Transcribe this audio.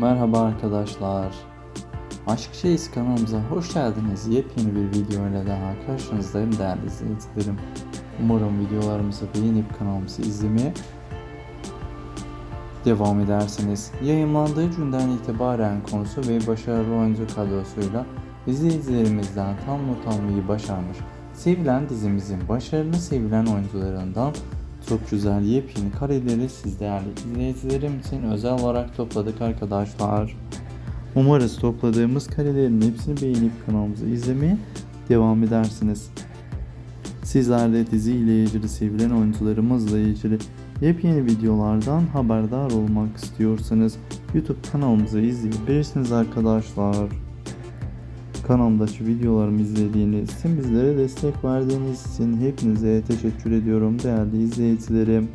Merhaba arkadaşlar. Aşk Şeyiz kanalımıza hoş geldiniz. Yepyeni bir video ile daha karşınızdayım değerli izleyicilerim. Umarım videolarımızı beğenip kanalımızı izlemeye devam edersiniz. Yayınlandığı günden itibaren konusu ve başarılı oyuncu kadrosuyla izleyicilerimizden tam not almayı başarmış. Sevilen dizimizin başarılı sevilen oyuncularından çok güzel yepyeni kareleri siz değerli izleyicilerim için özel olarak topladık arkadaşlar. Umarız topladığımız karelerin hepsini beğenip kanalımızı izlemeye devam edersiniz. Sizler de dizi ile ilgili sevilen oyuncularımızla ilgili yepyeni videolardan haberdar olmak istiyorsanız YouTube kanalımızı izleyebilirsiniz arkadaşlar. Kanalımdaki videolarımı izlediğiniz için bizlere destek verdiğiniz için hepinize teşekkür ediyorum değerli izleyicilerim.